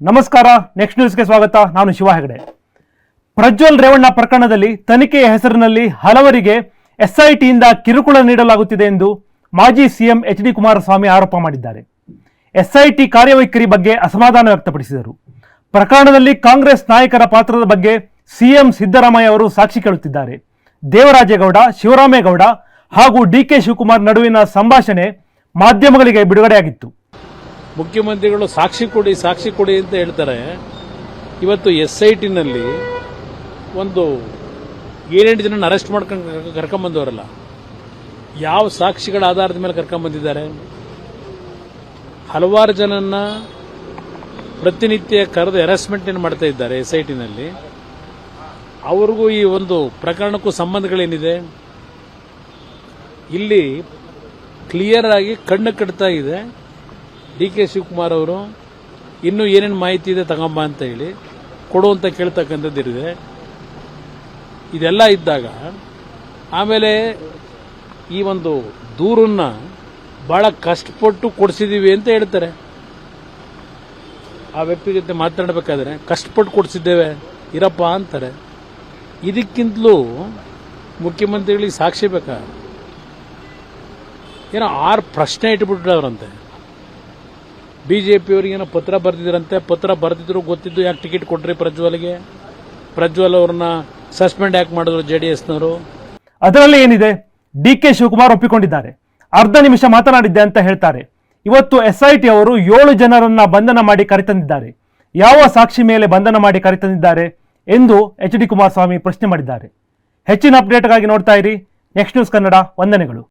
ನಮಸ್ಕಾರ ನೆಕ್ಸ್ಟ್ ನ್ಯೂಸ್ಗೆ ಸ್ವಾಗತ. ನಾನು ಶಿವ ಹೆಗಡೆ. ಪ್ರಜ್ವಲ್ ರೇವಣ್ಣ ಪ್ರಕರಣದಲ್ಲಿ ತನಿಖೆಯ ಹೆಸರಿನಲ್ಲಿ ಹಲವರಿಗೆ ಎಸ್ಐಟಿಯಿಂದ ಕಿರುಕುಳ ನೀಡಲಾಗುತ್ತಿದೆ ಎಂದು ಮಾಜಿ ಸಿಎಂ ಎಚ್ ಡಿ ಕುಮಾರಸ್ವಾಮಿ ಆರೋಪ ಮಾಡಿದ್ದಾರೆ. ಎಸ್ಐಟಿ ಕಾರ್ಯವೈಖರಿ ಬಗ್ಗೆ ಅಸಮಾಧಾನ ವ್ಯಕ್ತಪಡಿಸಿದರು. ಪ್ರಕರಣದಲ್ಲಿ ಕಾಂಗ್ರೆಸ್ ನಾಯಕರ ಪಾತ್ರದ ಬಗ್ಗೆ ಸಿಎಂ ಸಿದ್ದರಾಮಯ್ಯ ಅವರು ಸಾಕ್ಷಿ ಕೇಳುತ್ತಿದ್ದಾರೆ. ದೇವರಾಜೇಗೌಡ, ಶಿವರಾಮೇಗೌಡ ಹಾಗೂ ಡಿಕೆ ಶಿವಕುಮಾರ್ ನಡುವಿನ ಸಂಭಾಷಣೆ ಮಾಧ್ಯಮಗಳಿಗೆ ಬಿಡುಗಡೆಯಾಗಿತ್ತು. ಮುಖ್ಯಮಂತ್ರಿಗಳು ಸಾಕ್ಷಿ ಕೊಡಿ ಸಾಕ್ಷಿ ಕೊಡಿ ಅಂತ ಹೇಳ್ತಾರೆ. ಇವತ್ತು ಎಸ್ ಐ ಟಿನಲ್ಲಿ ಒಂದು ಏಳೆಂಟು ಜನ ಅರೆಸ್ಟ್ ಮಾಡ್ಕೊಂಡು ಕರ್ಕೊಂಬಂದವರಲ್ಲ. ಯಾವ ಸಾಕ್ಷಿಗಳ ಆಧಾರದ ಮೇಲೆ ಕರ್ಕೊಂಬಂದಿದ್ದಾರೆ? ಹಲವಾರು ಜನನ್ನ ಪ್ರತಿನಿತ್ಯ ಕರೆದು ಅರೆಸ್ಟ್ಮೆಂಟ್ ಮಾಡ್ತಾ ಇದ್ದಾರೆ ಎಸ್ ಐ ಟಿನಲ್ಲಿ ಅವ್ರಿಗೂ ಈ ಒಂದು ಪ್ರಕರಣಕ್ಕೂ ಸಂಬಂಧಗಳೇನಿದೆ? ಇಲ್ಲಿ ಕ್ಲಿಯರ್ ಆಗಿ ಕಣ್ಣು ಕಟ್ತಾ ಇದೆ. ಡಿ ಕೆ ಶಿವಕುಮಾರ್ ಅವರು ಇನ್ನೂ ಏನೇನು ಮಾಹಿತಿ ಇದೆ ತಗೊಂಬ ಅಂತ ಹೇಳಿ ಕೊಡು ಅಂತ ಕೇಳ್ತಕ್ಕಂಥದ್ದಿದೆ ಇದೆಲ್ಲ ಇದ್ದಾಗ ಆಮೇಲೆ ಈ ಒಂದು ದೂರನ್ನ ಬಹಳ ಕಷ್ಟಪಟ್ಟು ಕೊಡಿಸಿದೀವಿ ಅಂತ ಹೇಳ್ತಾರೆ. ಆ ವ್ಯಕ್ತಿ ಜೊತೆ ಮಾತನಾಡಬೇಕಾದ್ರೆ ಕಷ್ಟಪಟ್ಟು ಕೊಡಿಸಿದ್ದೇವೆ, ಇರಪ್ಪ ಅಂತಾರೆ. ಇದಕ್ಕಿಂತಲೂ ಮುಖ್ಯಮಂತ್ರಿಗಳಿಗೆ ಸಾಕ್ಷಿ ಬೇಕಾ? ಏನೋ ಆರು ಪ್ರಶ್ನೆ ಇಟ್ಬಿಟ್ರವ್ರಂತೆ ಬಿಜೆಪಿಯವರಿಗೆ ಏನೋ ಪತ್ರ ಬರೆದಿದ್ರಂತೆ, ಪತ್ರ ಬರೆದಿದ್ರು ಗೊತ್ತಿದ್ದು ಯಾಕೆ ಟಿಕೆಟ್ ಕೊಟ್ರಿ ಪ್ರಜ್ವಲ್ಗೆ? ಪ್ರಜ್ವಲ್ ಅವ್ರನ್ನ ಸಸ್ಪೆಂಡ್ ಯಾಕೆ ಮಾಡಿದ್ರು ಜೆ ಡಿ ಎಸ್ನವರು? ಅದರಲ್ಲಿ ಏನಿದೆ? ಡಿ ಕೆ ಶಿವಕುಮಾರ್ ಒಪ್ಪಿಕೊಂಡಿದ್ದಾರೆ. ಅರ್ಧ ನಿಮಿಷ ಮಾತನಾಡಿದ್ದೆ ಅಂತ ಹೇಳ್ತಾರೆ. ಇವತ್ತು ಎಸ್ಐಟಿ ಅವರು ಏಳು ಜನರನ್ನ ಬಂಧನ ಮಾಡಿ ಕರೆತಂದಿದ್ದಾರೆ. ಯಾವ ಸಾಕ್ಷಿ ಮೇಲೆ ಬಂಧನ ಮಾಡಿ ಕರೆತಂದಿದ್ದಾರೆ ಎಂದು ಎಚ್ ಡಿ ಕುಮಾರಸ್ವಾಮಿ ಪ್ರಶ್ನೆ ಮಾಡಿದ್ದಾರೆ. ಹೆಚ್ಚಿನ ಅಪ್ಡೇಟ್ಗಾಗಿ ನೋಡ್ತಾ ಇರಿ. ನೆಕ್ಸ್ಟ್ ನ್ಯೂಸ್ ಕನ್ನಡ ವಂದನೆಗಳು.